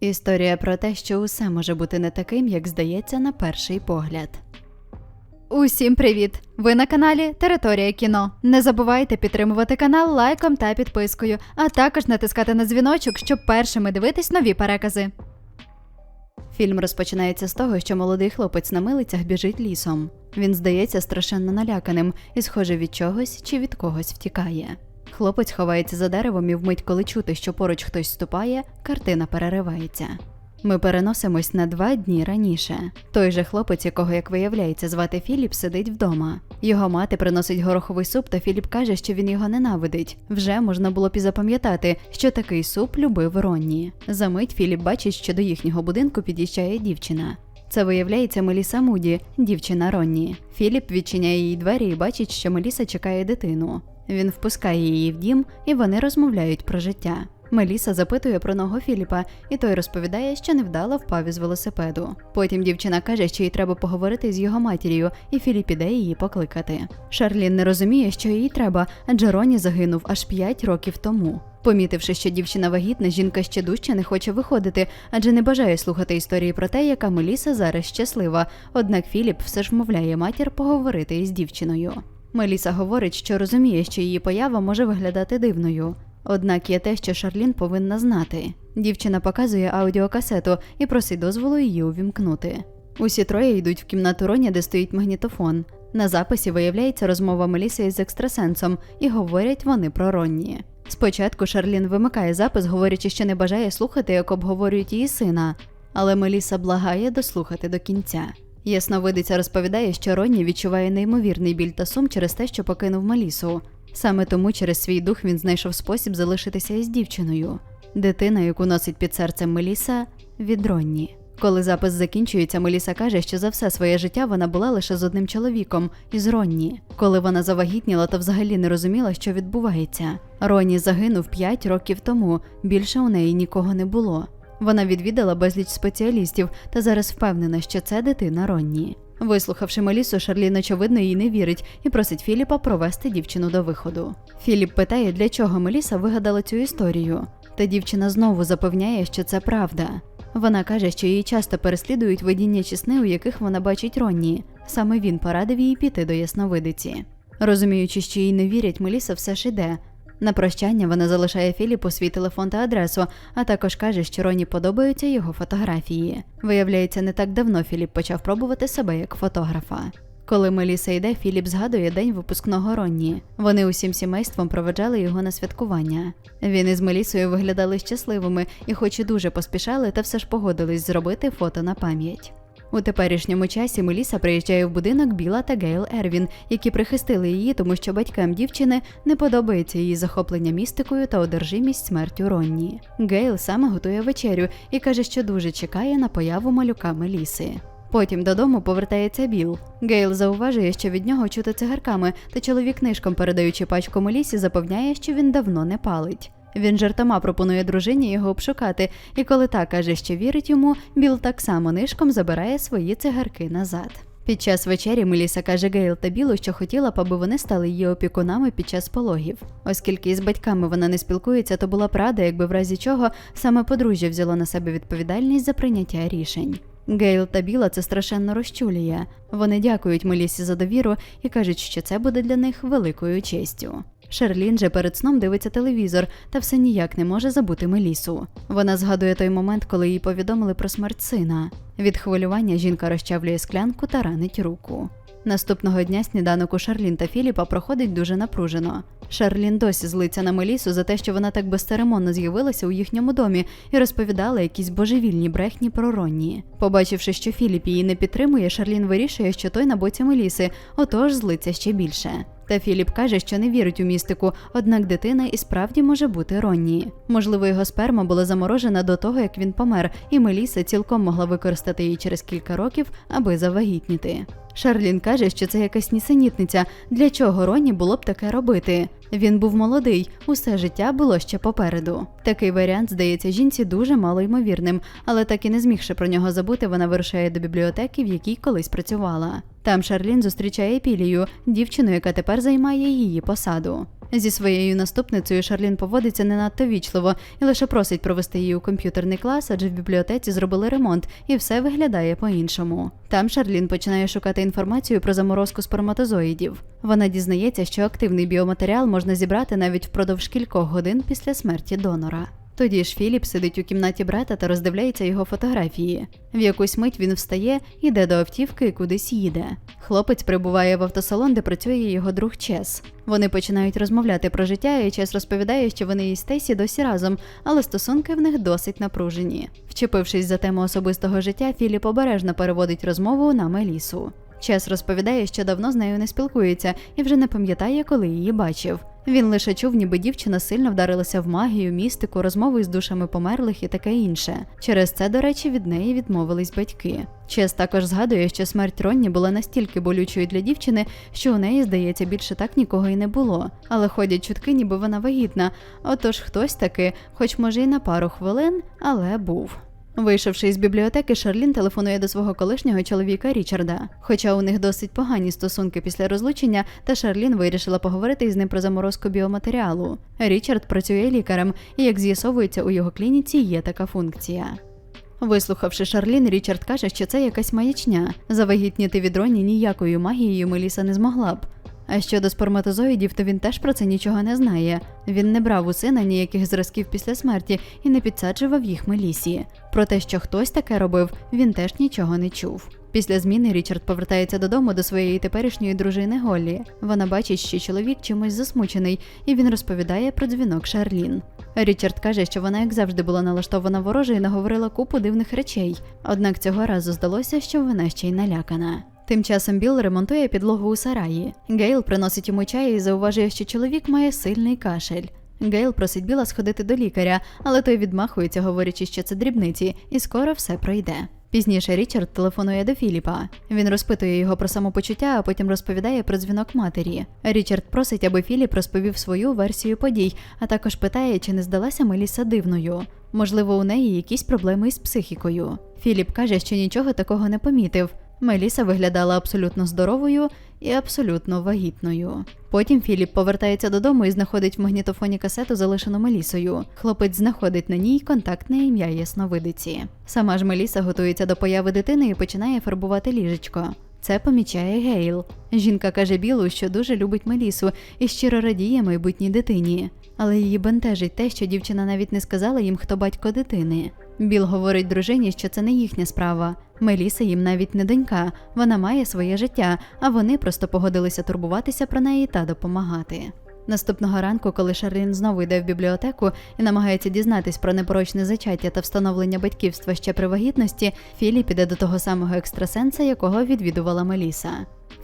Історія про те, що усе може бути не таким, як здається на перший погляд. Усім привіт! Ви на каналі Територія кіно. Не забувайте підтримувати канал лайком та підпискою, а також натискати на дзвіночок, щоб першими дивитись нові перекази. Фільм розпочинається з того, що молодий хлопець на милицях біжить лісом. Він здається страшенно наляканим і, схоже, від чогось чи від когось втікає. Хлопець ховається за деревом і вмить, коли чути, що поруч хтось ступає, картина переривається. Ми переносимось на два дні раніше. Той же хлопець, якого, як виявляється, звати Філіп, сидить вдома. Його мати приносить гороховий суп, та Філіп каже, що він його ненавидить. Вже можна було б і запам'ятати, що такий суп любив Ронні. Замить Філіп бачить, що до їхнього будинку під'їжджає дівчина. Це виявляється Меліса Муді, дівчина Ронні. Філіп відчиняє їй двері і бачить, що Меліса чекає дитину. Він впускає її в дім, і вони розмовляють про життя. Меліса запитує про ногу Філіпа, і той розповідає, що невдало впав із велосипеду. Потім дівчина каже, що їй треба поговорити з його матір'ю, і Філіп іде її покликати. Шарлін не розуміє, що їй треба, адже Роні загинув аж 5 років тому. Помітивши, що дівчина вагітна, жінка ще дужче не хоче виходити, адже не бажає слухати історії про те, яка Меліса зараз щаслива. Однак Філіп все ж вмовляє матір поговорити із дівчиною. Меліса говорить, що розуміє, що її поява може виглядати дивною. Однак є те, що Шарлін повинна знати. Дівчина показує аудіокасету і просить дозволу її увімкнути. Усі троє йдуть в кімнату Роні, де стоїть магнітофон. На записі виявляється розмова Меліси із екстрасенсом, і говорять вони про Ронні. Спочатку Шарлін вимикає запис, говорячи, що не бажає слухати, як обговорюють її сина, але Меліса благає дослухати до кінця. Ясновидиця розповідає, що Ронні відчуває неймовірний біль та сум через те, що покинув Мелісу. Саме тому через свій дух він знайшов спосіб залишитися із дівчиною. Дитина, яку носить під серцем Меліса, від Ронні. Коли запис закінчується, Меліса каже, що за все своє життя вона була лише з одним чоловіком із Ронні. Коли вона завагітніла, то взагалі не розуміла, що відбувається. Ронні загинув 5 років тому. Більше у неї нікого не було. Вона відвідала безліч спеціалістів та зараз впевнена, що це дитина Ронні. Вислухавши Мелісу, Шарлін очевидно їй не вірить і просить Філіпа провести дівчину до виходу. Філіп питає, для чого Меліса вигадала цю історію. Та дівчина знову запевняє, що це правда. Вона каже, що її часто переслідують видіння чи у яких вона бачить Ронні. Саме він порадив їй піти до ясновидиці. Розуміючи, що їй не вірять, Меліса все ж іде. На прощання вона залишає Філіпу свій телефон та адресу, а також каже, що Роні подобаються його фотографії. Виявляється, не так давно Філіп почав пробувати себе як фотографа. Коли Меліса йде, Філіп згадує день випускного Ронні. Вони усім сімейством проведжали його на святкування. Він із Мелісою виглядали щасливими і, хоч і дуже поспішали, та все ж погодились зробити фото на пам'ять. У теперішньому часі Меліса приїжджає в будинок Біла та Гейл Ервін, які прихистили її, тому що батькам дівчини не подобається її захоплення містикою та одержимість смертю Ронні. Гейл саме готує вечерю і каже, що дуже чекає на появу малюка Меліси. Потім додому повертається Біл. Гейл зауважує, що від нього чути цигарками, та чоловік нишком, передаючи пачку Мелісі, запевняє, що він давно не палить. Він жартома пропонує дружині його обшукати, і коли та каже, що вірить йому, Біл так само нишком забирає свої цигарки назад. Під час вечері Меліса каже Гейл та Білу, що хотіла б, аби вони стали її опікунами під час пологів. Оскільки із батьками вона не спілкується, то була б рада, якби в разі чого саме подружжя взяло на себе відповідальність за прийняття рішень. Гейл та Біла це страшенно розчулює. Вони дякують Мелісі за довіру і кажуть, що це буде для них великою честю. Шерлін же перед сном дивиться телевізор та все ніяк не може забути Мелісу. Вона згадує той момент, коли їй повідомили про смерть сина. Від хвилювання жінка розчавлює склянку та ранить руку. Наступного дня сніданок у Шарлін та Філіпа проходить дуже напружено. Шарлін досі злиться на Мелісу за те, що вона так безцеремонно з'явилася у їхньому домі і розповідала якісь божевільні брехні про Ронні. Побачивши, що Філіп її не підтримує, Шарлін вирішує, що той на боці Меліси, отож злиться ще більше. Та Філіп каже, що не вірить у містику, однак дитина і справді може бути Ронні. Можливо, його сперма була заморожена до того, як він помер, і Меліса цілком могла використати її через кілька років, аби завагітніти. Шарлін каже, що це якась нісенітниця. Для чого Роні було б таке робити? Він був молодий, усе життя було ще попереду. Такий варіант здається жінці дуже малоймовірним, але так і не змігши про нього забути, вона вирушає до бібліотеки, в якій колись працювала. Там Шарлін зустрічає Пілію, дівчину, яка тепер займає її посаду. Зі своєю наступницею Шарлін поводиться не надто вічливо і лише просить провести її у комп'ютерний клас, адже в бібліотеці зробили ремонт, і все виглядає по-іншому. Там Шарлін починає шукати інформацію про заморозку сперматозоїдів. Вона дізнається, що активний біоматеріал можна зібрати навіть впродовж кількох годин після смерті донора. Тоді ж Філіп сидить у кімнаті брата та роздивляється його фотографії. В якусь мить він встає, іде до автівки і кудись їде. Хлопець прибуває в автосалон, де працює його друг Чес. Вони починають розмовляти про життя, і Чес розповідає, що вони із Стейсі досі разом, але стосунки в них досить напружені. Вчепившись за тему особистого життя, Філіп обережно переводить розмову на Мелісу. Чес розповідає, що давно з нею не спілкується і вже не пам'ятає, коли її бачив. Він лише чув, ніби дівчина сильно вдарилася в магію, містику, розмови з душами померлих і таке інше. Через це, до речі, від неї відмовились батьки. Чес також згадує, що смерть Ронні була настільки болючою для дівчини, що у неї, здається, більше так нікого і не було. Але ходять чутки, ніби вона вагітна. Отож хтось таки, хоч може й на пару хвилин, але був. Вийшовши із бібліотеки, Шарлін телефонує до свого колишнього чоловіка Річарда. Хоча у них досить погані стосунки після розлучення, та Шарлін вирішила поговорити із ним про заморозку біоматеріалу. Річард працює лікарем, і як з'ясовується, у його клініці є така функція. Вислухавши Шарлін, Річард каже, що це якась маячня. Завагітніти від Роні ніякою магією Меліса не змогла б. А щодо сперматозоїдів, то він теж про це нічого не знає. Він не брав у сина ніяких зразків після смерті і не підсаджував їх Мелісі. Про те, що хтось таке робив, він теж нічого не чув. Після зміни Річард повертається додому до своєї теперішньої дружини Голлі. Вона бачить, що чоловік чимось засмучений, і він розповідає про дзвінок Шарлін. Річард каже, що вона, як завжди, була налаштована вороже і наговорила купу дивних речей. Однак цього разу здалося, що вона ще й налякана. Тим часом Білл ремонтує підлогу у сараї. Гейл приносить йому чай і зауважує, що чоловік має сильний кашель. Гейл просить Біла сходити до лікаря, але той відмахується, говорячи, що це дрібниці, і скоро все пройде. Пізніше Річард телефонує до Філіпа. Він розпитує його про самопочуття, а потім розповідає про дзвінок матері. Річард просить, аби Філіп розповів свою версію подій, а також питає, чи не здалася Меліса дивною. Можливо, у неї якісь проблеми із психікою. Філіп каже, що нічого такого не помітив. Меліса виглядала абсолютно здоровою і абсолютно вагітною. Потім Філіп повертається додому і знаходить в магнітофоні касету, залишену Мелісою. Хлопець знаходить на ній контактне ім'я ясновидиці. Сама ж Меліса готується до появи дитини і починає фарбувати ліжечко. Це помічає Гейл. Жінка каже Білу, що дуже любить Мелісу і щиро радіє майбутній дитині. Але її бентежить те, що дівчина навіть не сказала їм, хто батько дитини. Біл говорить дружині, що це не їхня справа. Меліса їм навіть не донька, вона має своє життя, а вони просто погодилися турбуватися про неї та допомагати. Наступного ранку, коли Шарлін знову йде в бібліотеку і намагається дізнатись про непорочне зачаття та встановлення батьківства ще при вагітності, Філіп іде до того самого екстрасенса, якого відвідувала Меліса.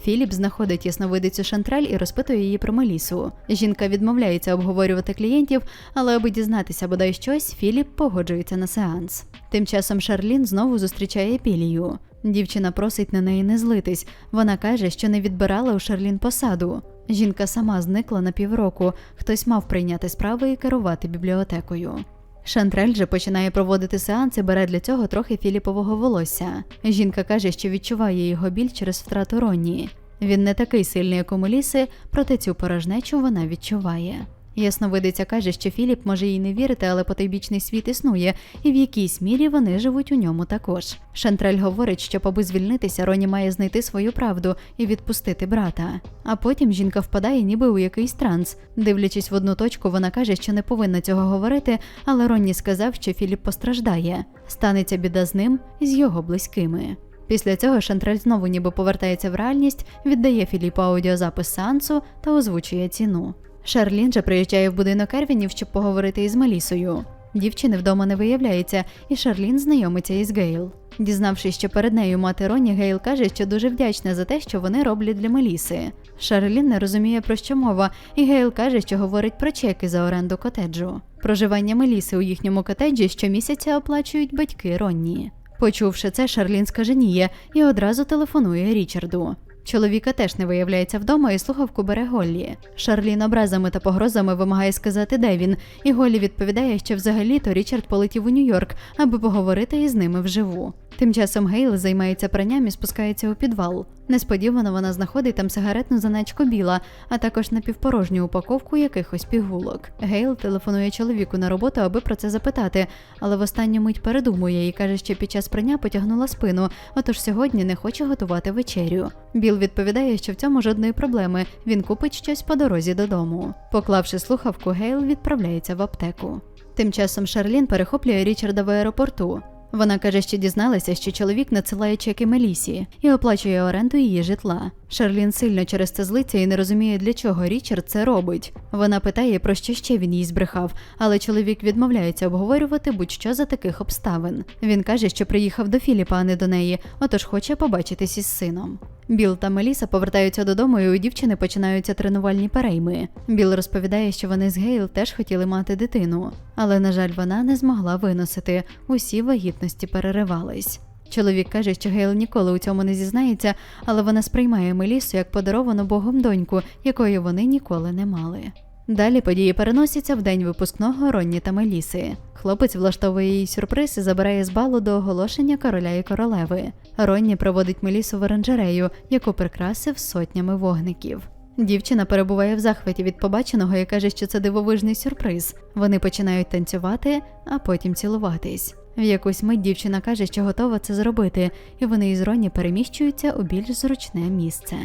Філіп знаходить ясновидицю Шантрель і розпитує її про Мелісу. Жінка відмовляється обговорювати клієнтів, але аби дізнатися бодай щось, Філіп погоджується на сеанс. Тим часом Шарлін знову зустрічає Пілію. Дівчина просить на неї не злитись. Вона каже, що не відбирала у Шарлін посаду. Жінка сама зникла на півроку. Хтось мав прийняти справи і керувати бібліотекою. Шантрель же починає проводити сеанси, бере для цього трохи філіпового волосся. Жінка каже, що відчуває його біль через втрату Ронні. Він не такий сильний, як у Меліси, проте цю порожнечу вона відчуває. Ясновидиця каже, що Філіп може їй не вірити, але потойбічний світ існує, і в якійсь мірі вони живуть у ньому також. Шантрель говорить, що аби звільнитися, Роні має знайти свою правду і відпустити брата. А потім жінка впадає ніби у якийсь транс. Дивлячись в одну точку, вона каже, що не повинна цього говорити, але Ронні сказав, що Філіп постраждає. Станеться біда з ним і з його близькими. Після цього Шантрель знову ніби повертається в реальність, віддає Філіпу аудіозапис сеансу та озвучує ціну. Шарлін же приїжджає в будинок Ервінів, щоб поговорити із Мелісою. Дівчини вдома не виявляється, і Шарлін знайомиться із Гейл. Дізнавшись, що перед нею мати Роні, Гейл каже, що дуже вдячна за те, що вони роблять для Меліси. Шарлін не розуміє про що мова, і Гейл каже, що говорить про чеки за оренду котеджу. Проживання Меліси у їхньому котеджі щомісяця оплачують батьки Ронні. Почувши це, Шарлін скаженіє і одразу телефонує Річарду. Чоловіка теж не виявляється вдома і слухавку бере Голлі. Шарлін образами та погрозами вимагає сказати, де він, і Голлі відповідає, що взагалі-то Річард полетів у Нью-Йорк, аби поговорити із ними вживу. Тим часом Гейл займається пранням і спускається у підвал. Несподівано вона знаходить там сигаретну заначку біла, а також напівпорожню упаковку якихось пігулок. Гейл телефонує чоловіку на роботу, аби про це запитати, але в останню мить передумує і каже, що під час прання потягнула спину, отож сьогодні не хоче готувати вечерю. Біл відповідає, що в цьому жодної проблеми. Він купить щось по дорозі додому. Поклавши слухавку, Гейл відправляється в аптеку. Тим часом Шарлін перехоплює Річарда в аеропорту. Вона каже, що дізналася, що чоловік надсилає чеки Мелісі і оплачує оренду її житла. Шарлін сильно через це злиться і не розуміє, для чого Річард це робить. Вона питає, про що ще він їй збрехав, але чоловік відмовляється обговорювати будь-що за таких обставин. Він каже, що приїхав до Філіпа, а не до неї, отож хоче побачитись із сином. Біл та Меліса повертаються додому, і у дівчини починаються тренувальні перейми. Біл розповідає, що вони з Гейл теж хотіли мати дитину, але, на жаль, вона не змогла виносити. Усі вагітності переривались. Чоловік каже, що Гейл ніколи у цьому не зізнається, але вона сприймає Мелісу як подаровану Богом доньку, якої вони ніколи не мали. Далі події переносяться в день випускного Ронні та Меліси. Хлопець влаштовує їй сюрприз і забирає з балу до оголошення короля і королеви. Ронні проводить Мелісу в оранжерею, яку прикрасив сотнями вогників. Дівчина перебуває в захваті від побаченого і каже, що це дивовижний сюрприз. Вони починають танцювати, а потім цілуватись. В якусь мить дівчина каже, що готова це зробити, і вони із Ронні переміщуються у більш зручне місце.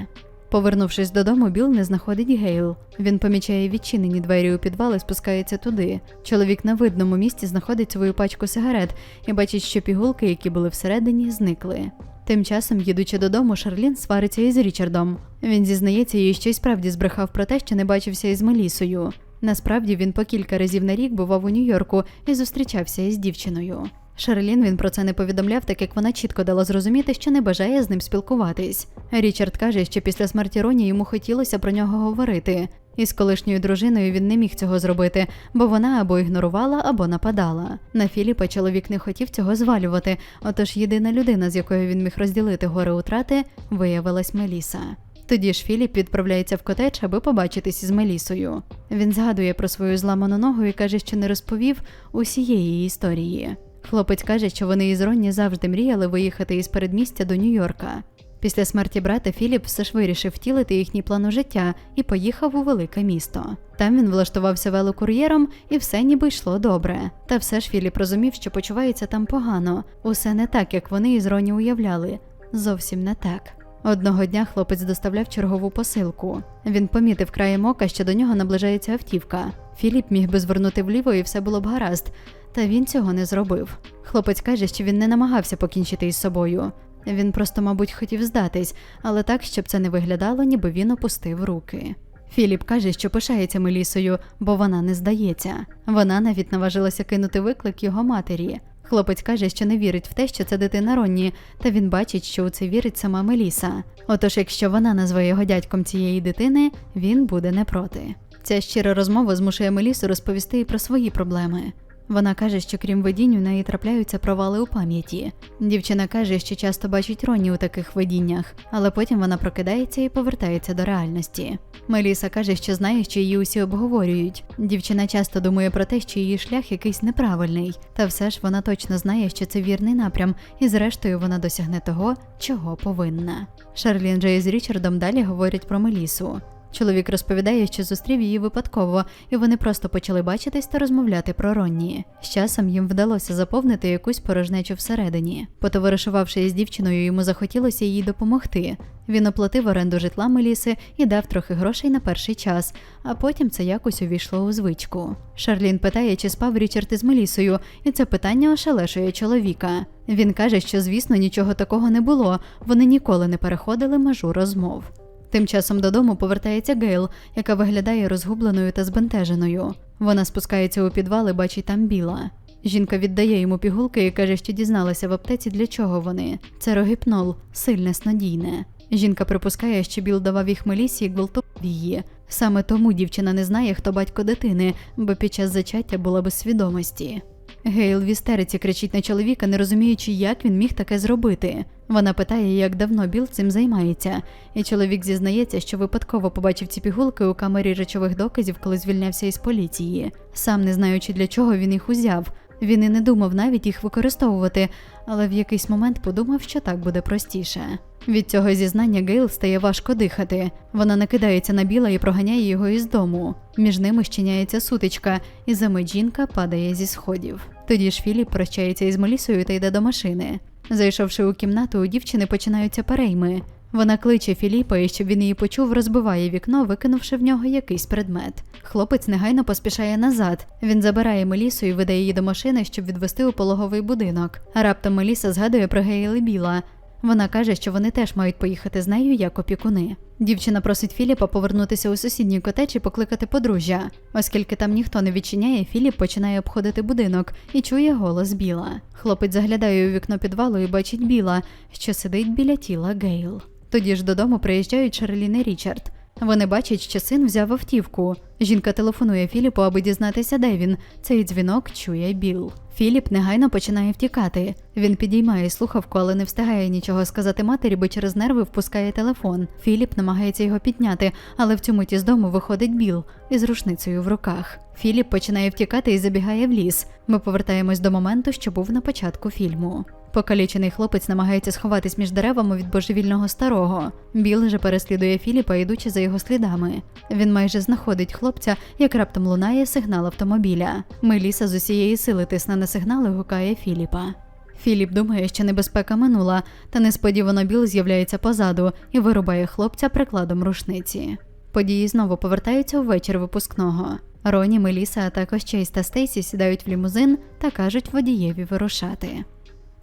Повернувшись додому, Біл не знаходить Гейл. Він помічає відчинені двері у підвал і спускається туди. Чоловік на видному місці знаходить свою пачку сигарет і бачить, що пігулки, які були всередині, зникли. Тим часом, їдучи додому, Шарлін свариться із Річардом. Він зізнається їй, що й справді збрехав про те, що не бачився із Мелісою. Насправді він по кілька разів на рік бував у Нью-Йорку і зустрічався із дівчиною. Шарлін він про це не повідомляв, так як вона чітко дала зрозуміти, що не бажає з ним спілкуватись. Річард каже, що після смерті Роні йому хотілося про нього говорити. Із колишньою дружиною він не міг цього зробити, бо вона або ігнорувала, або нападала. На Філіпа чоловік не хотів цього звалювати, отож єдина людина, з якою він міг розділити горе утрати, виявилась Меліса. Тоді ж Філіп відправляється в котедж, аби побачитись із Мелісою. Він згадує про свою зламану ногу і каже, що не розповів усієї історії. Хлопець каже, що вони із Ронні завжди мріяли виїхати із передмістя до Нью-Йорка. Після смерті брата Філіп все ж вирішив втілити їхній план життя і поїхав у велике місто. Там він влаштувався велокур'єром, і все ніби йшло добре. Та все ж Філіп розумів, що почувається там погано. Усе не так, як вони із Роні уявляли. Зовсім не так. Одного дня хлопець доставляв чергову посилку. Він помітив краєм ока, що до нього наближається автівка. Філіп міг би звернути вліво і все було б гаразд, та він цього не зробив. Хлопець каже, що він не намагався покінчити із собою. Він просто, мабуть, хотів здатись, але так, щоб це не виглядало, ніби він опустив руки. Філіп каже, що пишається Мелісою, бо вона не здається. Вона навіть наважилася кинути виклик його матері. Хлопець каже, що не вірить в те, що це дитина Ронні, та він бачить, що у це вірить сама Меліса. Отож, якщо вона назве його дядьком цієї дитини, він буде не проти. Ця щира розмова змушує Мелісу розповісти і про свої проблеми. Вона каже, що крім видінь у неї трапляються провали у пам'яті. Дівчина каже, що часто бачить Ронні у таких видіннях, але потім вона прокидається і повертається до реальності. Меліса каже, що знає, що її усі обговорюють. Дівчина часто думає про те, що її шлях якийсь неправильний, та все ж вона точно знає, що це вірний напрям, і зрештою вона досягне того, чого повинна. Шарлін Джей з Річардом далі говорять про Мелісу. Чоловік розповідає, що зустрів її випадково, і вони просто почали бачитись та розмовляти про Ронні. З часом їм вдалося заповнити якусь порожнечу всередині. Потоваришувавши із дівчиною, йому захотілося їй допомогти. Він оплатив оренду житла Меліси і дав трохи грошей на перший час, а потім це якось увійшло у звичку. Шарлін питає, чи спав Річард із Мелісою, і це питання ошелешує чоловіка. Він каже, що звісно нічого такого не було, вони ніколи не переходили межу розмов. Тим часом додому повертається Гейл, яка виглядає розгубленою та збентеженою. Вона спускається у підвал і бачить там біла. Жінка віддає йому пігулки і каже, що дізналася в аптеці, для чого вони. Це рогіпнол, сильне снодійне. Жінка припускає, що Біл давав їх Мелісі і гвалтував її. Саме тому дівчина не знає, хто батько дитини, бо під час зачаття була без свідомості. Гейл в істериці кричить на чоловіка, не розуміючи, як він міг таке зробити. Вона питає, як давно Біл цим займається, і чоловік зізнається, що випадково побачив ці пігулки у камері речових доказів, коли звільнявся із поліції. Сам не знаючи для чого він їх узяв. Він і не думав навіть їх використовувати, але в якийсь момент подумав, що так буде простіше. Від цього зізнання Гейл стає важко дихати. Вона накидається на біла і проганяє його із дому. Між ними щиняється сутичка, і за мить жінка падає зі сходів. Тоді ж Філіп прощається із Мелісою та йде до машини. Зайшовши у кімнату, у дівчини починаються перейми. Вона кличе Філіпа і щоб він її почув, розбиває вікно, викинувши в нього якийсь предмет. Хлопець негайно поспішає назад. Він забирає Мелісу і веде її до машини, щоб відвести у пологовий будинок. Раптом Меліса згадує про Гейл і Біла. Вона каже, що вони теж мають поїхати з нею як опікуни. Дівчина просить Філіпа повернутися у сусідній котедж і покликати подружжя. Оскільки там ніхто не відчиняє, Філіп починає обходити будинок і чує голос Біла. Хлопець заглядає у вікно підвалу і бачить Біла, що сидить біля тіла Гейл. Тоді ж додому приїжджають Шарлін Річард. Вони бачать, що син взяв автівку. Жінка телефонує Філіпу, аби дізнатися, де він. Цей дзвінок чує Біл. Філіп негайно починає втікати. Він підіймає слухавку, але не встигає нічого сказати матері, бо через нерви впускає телефон. Філіп намагається його підняти, але в цю миті з дому виходить Біл із рушницею в руках. Філіп починає втікати і забігає в ліс. Ми повертаємось до моменту, що був на початку фільму. Покалічений хлопець намагається сховатись між деревами від божевільного старого. Біл же переслідує Філіпа, йдучи за його слідами. Він майже знаходить хлопця, як раптом лунає сигнал автомобіля. Меліса з усієї сили тисне на сигнал і гукає Філіпа. Філіп думає, що небезпека минула, та несподівано Біл з'являється позаду і вирубає хлопця прикладом рушниці. Події знову повертаються у вечір випускного. Роні, Меліса, а також Чейз та Стейсі сідають в лімузин та кажуть водієві вирушати.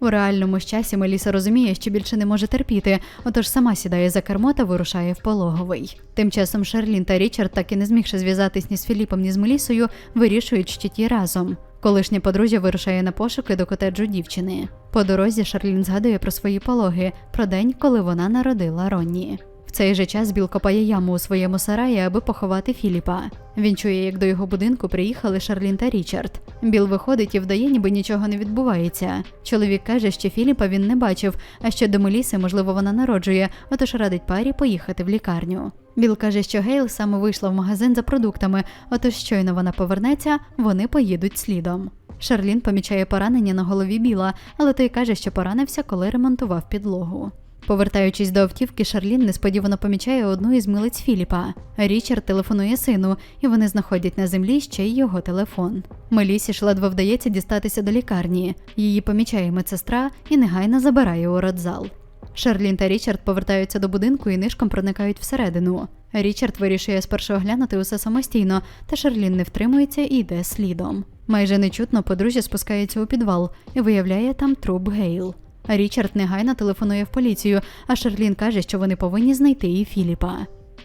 У реальному часі Меліса розуміє, що більше не може терпіти, отож сама сідає за кермо та вирушає в пологовий. Тим часом Шарлін та Річард, так і не змігши зв'язатись ні з Філіпом, ні з Мелісою, вирішують, що ті разом. Колишнє подружжя вирушає на пошуки до котеджу дівчини. По дорозі Шарлін згадує про свої пологи, про день, коли вона народила Ронні. В цей же час Біл копає яму у своєму сараї, аби поховати Філіпа. Він чує, як до його будинку приїхали Шарлін та Річард. Біл виходить і вдає, ніби нічого не відбувається. Чоловік каже, що Філіпа він не бачив, а що до Меліси, можливо, вона народжує, отож радить парі поїхати в лікарню. Біл каже, що Гейл саме вийшла в магазин за продуктами, отож щойно вона повернеться, вони поїдуть слідом. Шарлін помічає поранення на голові Біла, але той каже, що поранився, коли ремонтував підлогу. Повертаючись до автівки, Шарлін несподівано помічає одну із милиць Філіпа. Річард телефонує сину, і вони знаходять на землі ще й його телефон. Мелісі ж ледве вдається дістатися до лікарні. Її помічає медсестра і негайно забирає у родзал. Шарлін та Річард повертаються до будинку і нишком проникають всередину. Річард вирішує спершу оглянути усе самостійно, та Шарлін не втримується і йде слідом. Майже нечутно подружжя спускається у підвал і виявляє там труп Гейл. Річард негайно телефонує в поліцію, а Шарлін каже, що вони повинні знайти і Філіпа.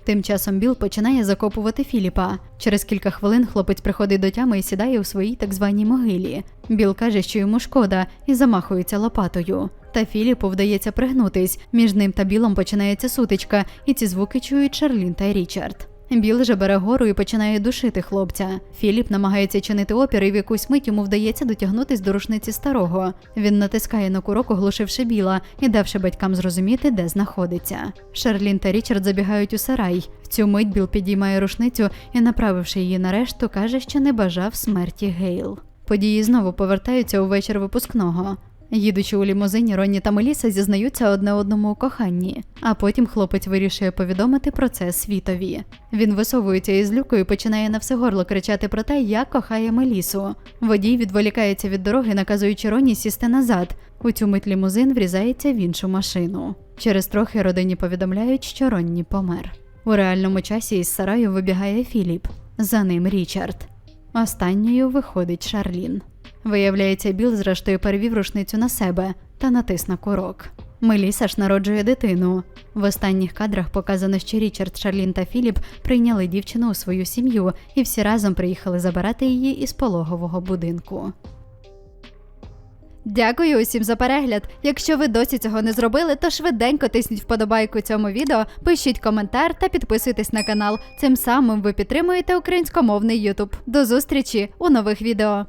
Тим часом Біл починає закопувати Філіпа. Через кілька хвилин хлопець приходить до тями і сідає у своїй так званій могилі. Біл каже, що йому шкода, і замахується лопатою. Та Філіпу вдається пригнутись. Між ним та Білом починається сутичка, і ці звуки чують Шарлін та Річард. Біл же бере гору і починає душити хлопця. Філіп намагається чинити опір, і в якусь мить йому вдається дотягнутись до рушниці старого. Він натискає на курок, оглушивши біла і давши батькам зрозуміти, де знаходиться. Шарлін та Річард забігають у сарай. В цю мить Біл підіймає рушницю і, направивши її на решту, каже, що не бажав смерті Гейл. Події знову повертаються у вечір випускного. Їдучи у лімузині, Ронні та Меліса зізнаються одне одному у коханні, а потім хлопець вирішує повідомити про це світові. Він висовується із люку і починає на все горло кричати про те, як кохає Мелісу. Водій відволікається від дороги, наказуючи Ронні сісти назад. У цю мить лімузин врізається в іншу машину. Через трохи родині повідомляють, що Ронні помер. У реальному часі із сараю вибігає Філіп, за ним Річард. Останньою виходить Шарлін. Виявляється, Біл зрештою перевів рушницю на себе та натис на курок. Меліса ж народжує дитину. В останніх кадрах показано, що Річард, Шарлін та Філіп прийняли дівчину у свою сім'ю і всі разом приїхали забирати її із пологового будинку. Дякую усім за перегляд. Якщо ви досі цього не зробили, то швиденько тисніть вподобайку цьому відео, пишіть коментар та підписуйтесь на канал. Цим самим ви підтримуєте українськомовний YouTube. До зустрічі у нових відео.